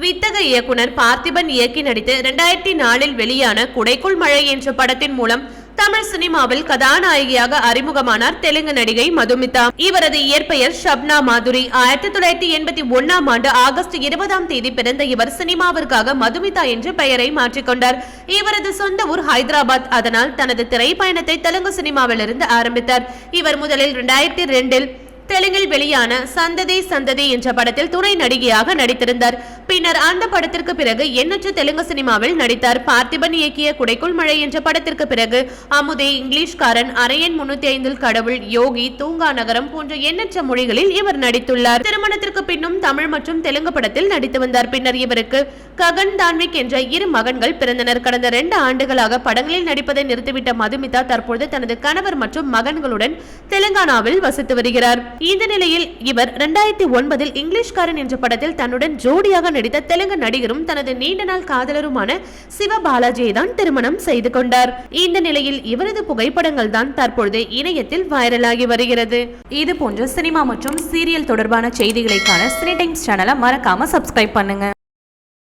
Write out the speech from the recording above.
வித்தக இயக்குனர் பார்த்திபன் இயக்கி நடித்து இரண்டாயிரத்தி நாலில் வெளியான குடைக்குள் மழை என்ற படத்தின் மூலம் தமிழ் சினிமாவில் கதாநாயகியாக அறிமுகமானார் தெலுங்கு நடிகை மதுமிதா. இவரது இயற்பெயர் ஷப்னா மாதுரி. ஆயிரத்தி தொள்ளாயிரத்தி எண்பத்தி ஒன்னாம் ஆண்டு ஆகஸ்ட் இருபதாம் தேதி பிறந்த இவர் சினிமாவிற்காக மதுமிதா என்று பெயரை மாற்றிக்கொண்டார் இவரது சொந்த ஊர் ஹைதராபாத். அதனால் தனது திரைப்பயணத்தை தெலுங்கு சினிமாவிலிருந்து ஆரம்பித்தார். இவர் முதலில் இரண்டாயிரத்தி ரெண்டில் தெலுங்கில் வெளியான சந்ததி சந்ததி என்ற படத்தில் துணை நடிகையாக நடித்திருந்தார். பின்னர் அந்த படத்திற்கு பிறகு எண்ணற்ற தெலுங்கு சினிமாவில் நடித்தார். பார்த்திபன் இயக்கிய குடைக்குள் மழை என்ற படத்திற்கு பிறகு அமுதே இங்கிலீஷ்காரன் அரையன் முன்னூத்தி ஐந்தில் கடவுள் யோகி தூங்கா நகரம் போன்ற எண்ணற்ற மொழிகளில் இவர் நடித்துள்ளார். திருமணத்திற்கு பின்னும் தமிழ் மற்றும் தெலுங்கு படத்தில் நடித்து வந்தார். பின்னர் இவருக்கு ககன் தான்விக் என்ற இரு மகன்கள் பிறந்தனர். கடந்த இரண்டு ஆண்டுகளாக படங்களில் நடிப்பதை நிறுத்திவிட்ட மதுமிதா தற்பொழுது தனது கணவர் மற்றும் மகன்களுடன் தெலுங்கானாவில் வசித்து வருகிறார். இந்த நிலையில் இவர் இரண்டாயிரத்தி ஒன்பதில் இங்கிலீஷ்காரன் என்ற படத்தில் தன்னுடன் ஜோடியாக நடித்த தெலுங்கு நடிகரும் தனது நீண்ட நாள் காதலருமான சிவ பாலாஜியை தான் திருமணம் செய்து கொண்டார். இந்த நிலையில் இவரது புகைப்படங்கள் தான் தற்பொழுது இணையத்தில் வைரலாகி வருகிறது. இது போன்ற சினிமா மற்றும் சீரியல் தொடர்பான செய்திகளைக்கான சினி டைம்ஸ் சேனலை மறக்காம சப்ஸ்கிரைப் பண்ணுங்க.